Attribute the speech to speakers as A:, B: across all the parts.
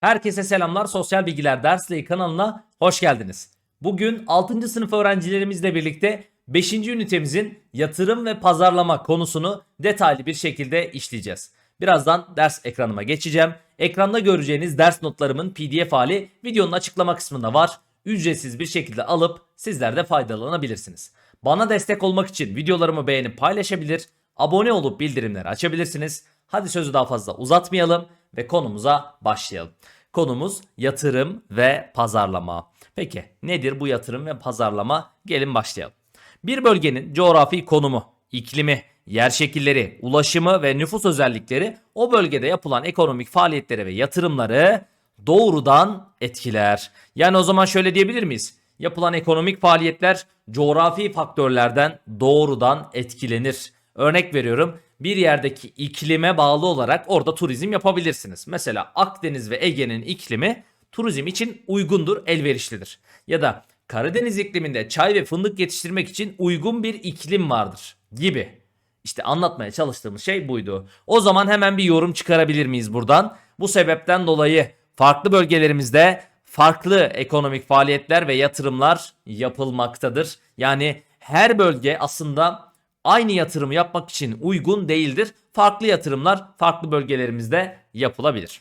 A: Herkese selamlar. Sosyal Bilgiler Dersliği kanalına hoş geldiniz. Bugün 6. sınıf öğrencilerimizle birlikte 5. ünitemizin yatırım ve pazarlama konusunu detaylı bir şekilde işleyeceğiz. Birazdan ders ekranıma geçeceğim. Ekranda göreceğiniz ders notlarımın PDF hali videonun açıklama kısmında var. Ücretsiz bir şekilde alıp sizler de faydalanabilirsiniz. Bana destek olmak için videolarımı beğenip paylaşabilir, abone olup bildirimleri açabilirsiniz. Hadi sözü daha fazla uzatmayalım ve konumuza başlayalım. Konumuz yatırım ve pazarlama. Peki nedir bu yatırım ve pazarlama? Gelin başlayalım. Bir bölgenin coğrafi konumu, iklimi, yer şekilleri, ulaşımı ve nüfus özellikleri o bölgede yapılan ekonomik faaliyetleri ve yatırımları doğrudan etkiler. Yani o zaman şöyle diyebilir miyiz? Yapılan ekonomik faaliyetler coğrafi faktörlerden doğrudan etkilenir. Örnek veriyorum bir yerdeki iklime bağlı olarak orada turizm yapabilirsiniz. Mesela Akdeniz ve Ege'nin iklimi turizm için uygundur, elverişlidir. Ya da Karadeniz ikliminde çay ve fındık yetiştirmek için uygun bir iklim vardır gibi. İşte anlatmaya çalıştığımız şey buydu. O zaman hemen bir yorum çıkarabilir miyiz buradan? Bu sebepten dolayı farklı bölgelerimizde farklı ekonomik faaliyetler ve yatırımlar yapılmaktadır. Yani her bölge aslında aynı yatırımı yapmak için uygun değildir. Farklı yatırımlar farklı bölgelerimizde yapılabilir.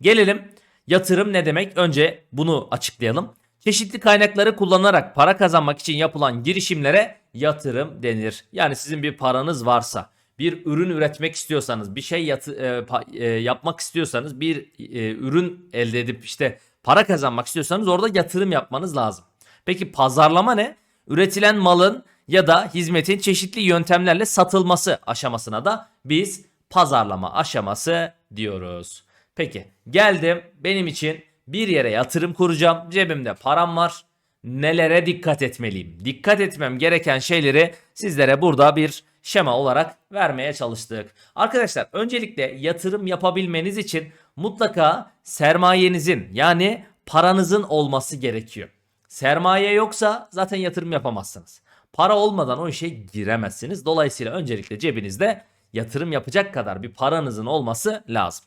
A: Gelelim yatırım ne demek? Önce bunu açıklayalım. Çeşitli kaynakları kullanarak para kazanmak için yapılan girişimlere yatırım denir. Yani sizin bir paranız varsa, bir ürün üretmek istiyorsanız, bir şey yatı, e, pa- e, yapmak istiyorsanız, bir e, ürün elde edip işte para kazanmak istiyorsanız orada yatırım yapmanız lazım. Peki pazarlama ne? Üretilen malın ya da hizmetin çeşitli yöntemlerle satılması aşamasına da biz pazarlama aşaması diyoruz. Peki geldim benim için bir yere yatırım kuracağım. Cebimde param var. Nelere dikkat etmeliyim? Dikkat etmem gereken şeyleri sizlere burada bir şema olarak vermeye çalıştık. Arkadaşlar öncelikle yatırım yapabilmeniz için mutlaka sermayenizin yani paranızın olması gerekiyor. Sermaye yoksa zaten yatırım yapamazsınız. Para olmadan o işe giremezsiniz. Dolayısıyla öncelikle cebinizde yatırım yapacak kadar bir paranızın olması lazım.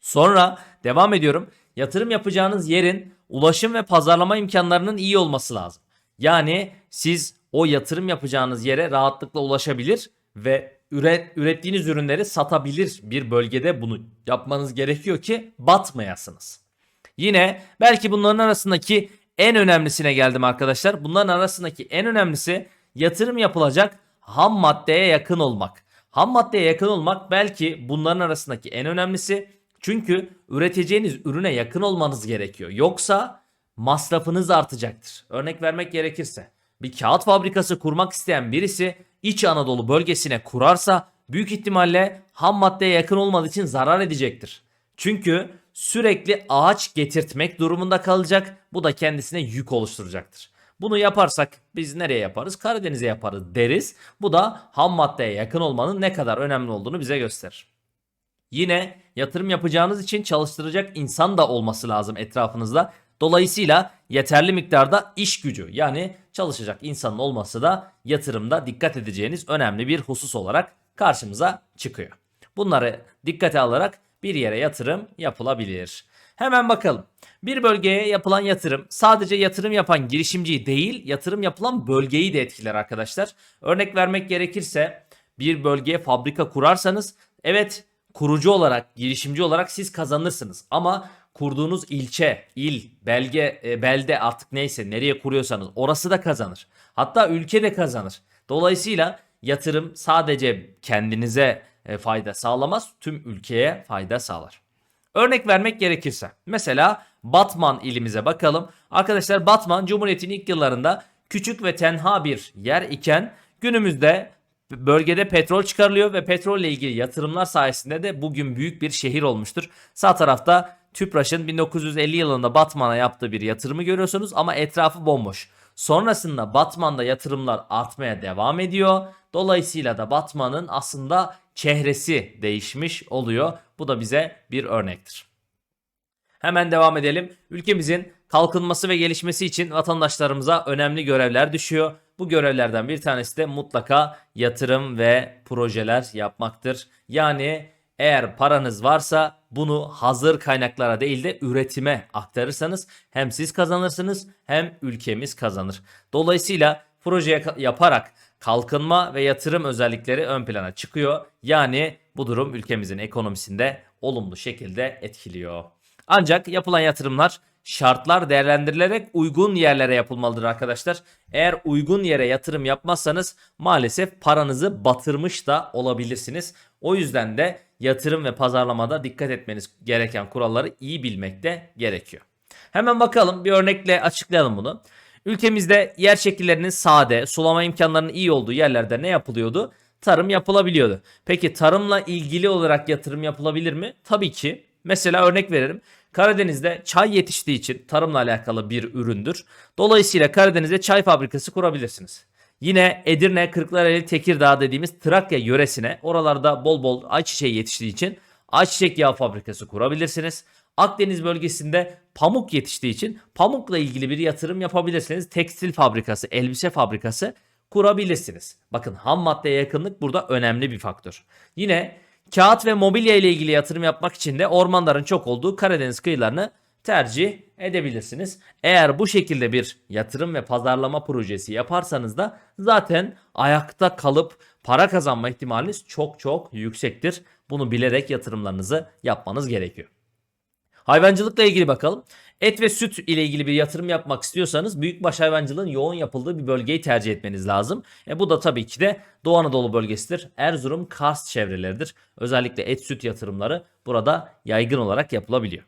A: Sonra devam ediyorum. Yatırım yapacağınız yerin ulaşım ve pazarlama imkanlarının iyi olması lazım. Yani siz o yatırım yapacağınız yere rahatlıkla ulaşabilir ve üret, ürettiğiniz ürünleri satabilir bir bölgede bunu yapmanız gerekiyor ki batmayasınız. Yine belki bunların arasındaki en önemlisine geldim arkadaşlar. Bunların arasındaki en önemlisi yatırım yapılacak ham maddeye yakın olmak. Ham maddeye yakın olmak belki bunların arasındaki en önemlisi. Çünkü üreteceğiniz ürüne yakın olmanız gerekiyor. Yoksa masrafınız artacaktır. Örnek vermek gerekirse bir kağıt fabrikası kurmak isteyen birisi İç Anadolu bölgesine kurarsa büyük ihtimalle ham maddeye yakın olmadığı için zarar edecektir. Çünkü sürekli ağaç getirtmek durumunda kalacak. Bu da kendisine yük oluşturacaktır. Bunu yaparsak biz nereye yaparız? Karadeniz'e yaparız deriz. Bu da ham maddeye yakın olmanın ne kadar önemli olduğunu bize gösterir. Yine yatırım yapacağınız için çalıştıracak insan da olması lazım etrafınızda. Dolayısıyla yeterli miktarda iş gücü yani çalışacak insanın olması da yatırımda dikkat edeceğiniz önemli bir husus olarak karşımıza çıkıyor. Bunları dikkate alarak bir yere yatırım yapılabilir. Hemen bakalım. Bir bölgeye yapılan yatırım sadece yatırım yapan girişimciyi değil, yatırım yapılan bölgeyi de etkiler arkadaşlar. Örnek vermek gerekirse bir bölgeye fabrika kurarsanız evet kurucu olarak, girişimci olarak siz kazanırsınız. Ama kurduğunuz ilçe, il, belge, e, belde artık neyse nereye kuruyorsanız orası da kazanır. Hatta ülke de kazanır. Dolayısıyla yatırım sadece kendinize fayda sağlamaz, tüm ülkeye fayda sağlar. Örnek vermek gerekirse mesela Batman ilimize bakalım. Arkadaşlar Batman Cumhuriyet'in ilk yıllarında küçük ve tenha bir yer iken günümüzde bölgede petrol çıkarılıyor ve petrolle ilgili yatırımlar sayesinde de bugün büyük bir şehir olmuştur. Sağ tarafta Tüpraş'ın 1950 yılında Batman'a yaptığı bir yatırımı görüyorsunuz ama etrafı bomboş. Sonrasında Batman'da yatırımlar artmaya devam ediyor. Dolayısıyla da Batman'ın aslında çehresi değişmiş oluyor. Bu da bize bir örnektir. Hemen devam edelim. Ülkemizin kalkınması ve gelişmesi için vatandaşlarımıza önemli görevler düşüyor. Bu görevlerden bir tanesi de mutlaka yatırım ve projeler yapmaktır. Yani Eğer paranız varsa bunu hazır kaynaklara değil de üretime aktarırsanız hem siz kazanırsınız hem ülkemiz kazanır. Dolayısıyla proje yaparak kalkınma ve yatırım özellikleri ön plana çıkıyor. Yani bu durum ülkemizin ekonomisinde olumlu şekilde etkiliyor. Ancak yapılan yatırımlar şartlar değerlendirilerek uygun yerlere yapılmalıdır arkadaşlar. Eğer uygun yere yatırım yapmazsanız maalesef paranızı batırmış da olabilirsiniz. O yüzden de yatırım ve pazarlamada dikkat etmeniz gereken kuralları iyi bilmek de gerekiyor. Hemen bakalım bir örnekle açıklayalım bunu. Ülkemizde yer şekillerinin sade, sulama imkanlarının iyi olduğu yerlerde ne yapılıyordu? Tarım yapılabiliyordu. Peki tarımla ilgili olarak yatırım yapılabilir mi? Tabii ki. Mesela örnek veririm. Karadeniz'de çay yetiştiği için tarımla alakalı bir üründür. Dolayısıyla Karadeniz'de çay fabrikası kurabilirsiniz. Yine Edirne, Kırklareli, Tekirdağ dediğimiz Trakya yöresine oralarda bol bol ayçiçeği yetiştiği için ayçiçek yağı fabrikası kurabilirsiniz. Akdeniz bölgesinde pamuk yetiştiği için pamukla ilgili bir yatırım yapabilirsiniz. Tekstil fabrikası, elbise fabrikası kurabilirsiniz. Bakın ham maddeye yakınlık burada önemli bir faktör. Yine kağıt ve mobilya ile ilgili yatırım yapmak için de ormanların çok olduğu Karadeniz kıyılarını tercih edebilirsiniz. Eğer bu şekilde bir yatırım ve pazarlama projesi yaparsanız da zaten ayakta kalıp para kazanma ihtimaliniz çok çok yüksektir. Bunu bilerek yatırımlarınızı yapmanız gerekiyor. Hayvancılıkla ilgili bakalım. Et ve süt ile ilgili bir yatırım yapmak istiyorsanız büyükbaş hayvancılığın yoğun yapıldığı bir bölgeyi tercih etmeniz lazım. E bu da tabii ki de Doğu Anadolu bölgesidir. Erzurum, Kars çevreleridir. Özellikle et süt yatırımları burada yaygın olarak yapılabiliyor.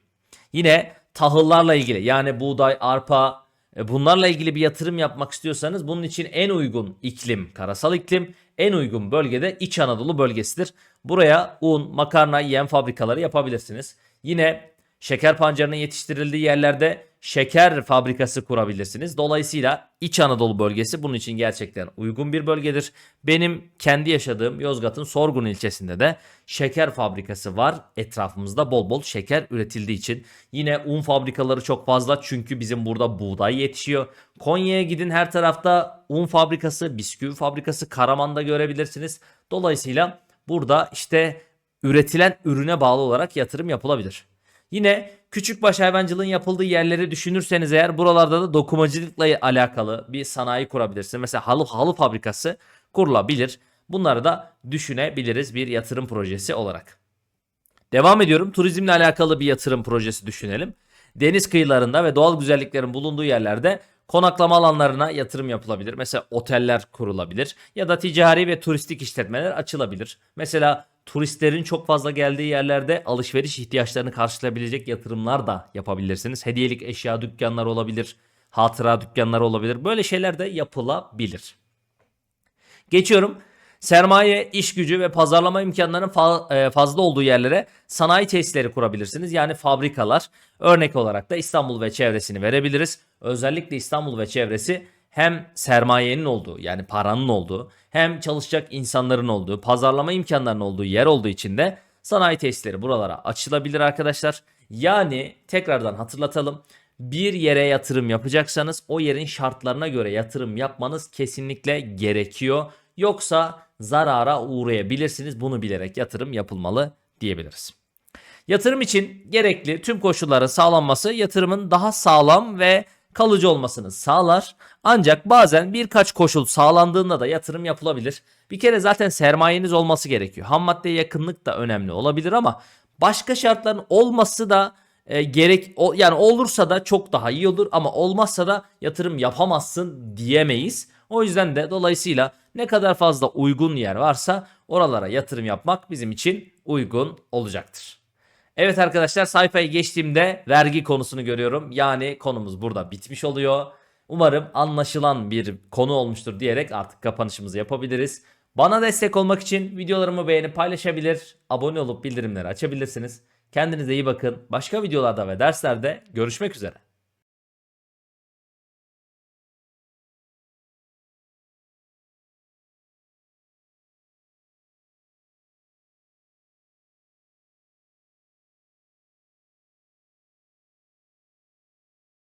A: Yine tahıllarla ilgili yani buğday, arpa e, bunlarla ilgili bir yatırım yapmak istiyorsanız bunun için en uygun iklim karasal iklim, en uygun bölgede İç Anadolu bölgesidir. Buraya un, makarna, yem fabrikaları yapabilirsiniz. Yine şeker pancarının yetiştirildiği yerlerde şeker fabrikası kurabilirsiniz. Dolayısıyla İç Anadolu bölgesi bunun için gerçekten uygun bir bölgedir. Benim kendi yaşadığım Yozgat'ın Sorgun ilçesinde de şeker fabrikası var. Etrafımızda bol bol şeker üretildiği için. Yine un fabrikaları çok fazla çünkü bizim burada buğday yetişiyor. Konya'ya gidin her tarafta un fabrikası, bisküvi fabrikası, Karaman'da görebilirsiniz. Dolayısıyla burada işte üretilen ürüne bağlı olarak yatırım yapılabilir. Yine küçükbaş hayvancılığın yapıldığı yerleri düşünürseniz eğer buralarda da dokumacılıkla alakalı bir sanayi kurabilirsiniz. Mesela halı halı fabrikası kurulabilir. Bunları da düşünebiliriz bir yatırım projesi olarak. Devam ediyorum. Turizmle alakalı bir yatırım projesi düşünelim. Deniz kıyılarında ve doğal güzelliklerin bulunduğu yerlerde konaklama alanlarına yatırım yapılabilir. Mesela oteller kurulabilir ya da ticari ve turistik işletmeler açılabilir. Mesela turistlerin çok fazla geldiği yerlerde alışveriş ihtiyaçlarını karşılayabilecek yatırımlar da yapabilirsiniz. Hediyelik eşya dükkanları olabilir, hatıra dükkanları olabilir. Böyle şeyler de yapılabilir. Geçiyorum. Sermaye, iş gücü ve pazarlama imkanlarının e, fazla olduğu yerlere sanayi tesisleri kurabilirsiniz. Yani fabrikalar. Örnek olarak da İstanbul ve çevresini verebiliriz. Özellikle İstanbul ve çevresi hem sermayenin olduğu yani paranın olduğu hem çalışacak insanların olduğu, pazarlama imkanlarının olduğu yer olduğu için de sanayi tesisleri buralara açılabilir arkadaşlar. Yani tekrardan hatırlatalım. Bir yere yatırım yapacaksanız o yerin şartlarına göre yatırım yapmanız kesinlikle gerekiyor. Yoksa zarara uğrayabilirsiniz. Bunu bilerek yatırım yapılmalı diyebiliriz. Yatırım için gerekli tüm koşulların sağlanması yatırımın daha sağlam ve kalıcı olmasını sağlar. Ancak bazen birkaç koşul sağlandığında da yatırım yapılabilir. Bir kere zaten sermayeniz olması gerekiyor. Ham maddeye yakınlık da önemli olabilir ama başka şartların olması da e, gerek o, yani olursa da çok daha iyi olur ama olmazsa da yatırım yapamazsın diyemeyiz. O yüzden de dolayısıyla ne kadar fazla uygun yer varsa oralara yatırım yapmak bizim için uygun olacaktır. Evet arkadaşlar sayfayı geçtiğimde vergi konusunu görüyorum. Yani konumuz burada bitmiş oluyor. Umarım anlaşılan bir konu olmuştur diyerek artık kapanışımızı yapabiliriz. Bana destek olmak için videolarımı beğenip paylaşabilir, abone olup bildirimleri açabilirsiniz. Kendinize iyi bakın. Başka videolarda ve derslerde görüşmek üzere.